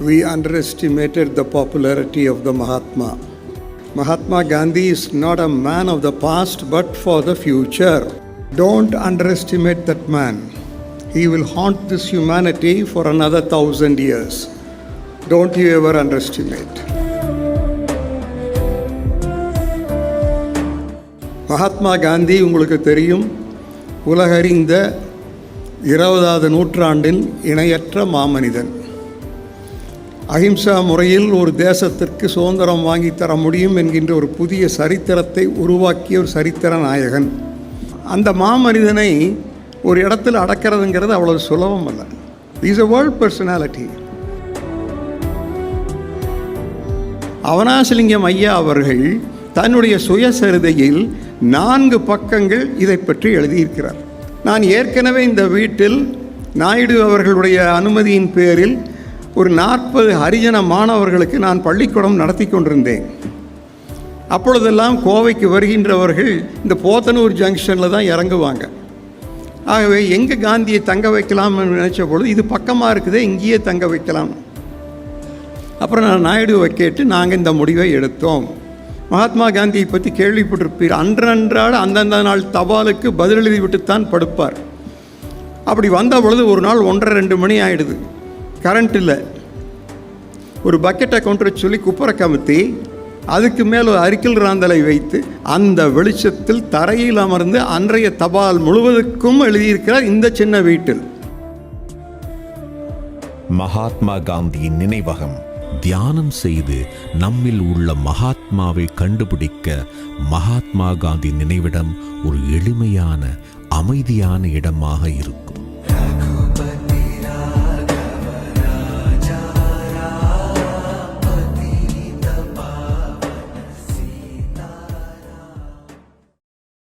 we underestimated the popularity of the Mahatma. Mahatma Gandhi is not a man of the past but for the future. Don't underestimate that man. He will haunt this humanity for another thousand years. Don't you ever underestimate. Mahatma Gandhi உங்களுக்கு தெரியும் உலகறிந்த இருபதாவது நூற்றாண்டின் இணையற்ற மாமனிதன் அஹிம்சா முறையில் ஒரு தேசத்திற்கு சுதந்திரம் வாங்கி தர முடியும் என்கின்ற ஒரு புதிய சரித்திரத்தை உருவாக்கிய ஒரு சரித்திர நாயகன். அந்த மாமனிதனை ஒரு இடத்துல அடக்கிறதுங்கிறது அவ்வளவு சுலபம் அல்ல. Is a world personality Avinashilingam ஐயா அவர்கள் தன்னுடைய சுயசரிதையில் நான்கு பக்கங்கள் இதை பற்றி எழுதியிருக்கிறார். நான் ஏற்கனவே இந்த வீட்டில் நாயுடு அவர்களுடைய அனுமதியின் பேரில் ஒரு நாற்பது ஹரிஜன மாணவர்களுக்கு நான் பள்ளிக்கூடம் நடத்தி கொண்டிருந்தேன். அப்பொழுதெல்லாம் கோவைக்கு வருகின்றவர்கள் இந்த போத்தனூர் ஜங்ஷனில் தான் இறங்குவாங்க. ஆகவே எங்கே காந்தியை தங்க வைக்கலாம்னு நினச்ச பொழுது இது பக்கமாக இருக்குதே இங்கேயே தங்க வைக்கலாம். அப்புறம் நான் நாயுடுவை கேட்டு நாங்கள் இந்த முடிவை எடுத்தோம். மகாத்மா காந்தியை பற்றி கேள்விப்பட்டிருப்பீர் அன்றன்றாட அந்தந்த நாள் தபாலுக்கு பதிலெழுதி விட்டுத்தான் படுப்பார். அப்படி வந்த பொழுது ஒரு நாள் ஒன்றரை ரெண்டு மணி ஆயிடுது. கரண்ட் இல்லை. ஒரு பக்கெட்டை கொண்டு சொல்லி குப்பரை கமுத்தி அதுக்கு மேலே ஒரு அரிக்கல் ராந்தலை வைத்து அந்த வெளிச்சத்தில் தரையில் அமர்ந்து அன்றைய தபால் முழுவதுக்கும் எழுதியிருக்கிறார் இந்த சின்ன வீட்டில். மகாத்மா காந்தியின் நினைவகம் தியானம் செய்து நம்மில் உள்ள மகாத்மாவை கண்டுபிடிக்க மகாத்மா காந்தி நினைவிடம் ஒரு எளிமையான அமைதியான இடமாக இருக்கும்.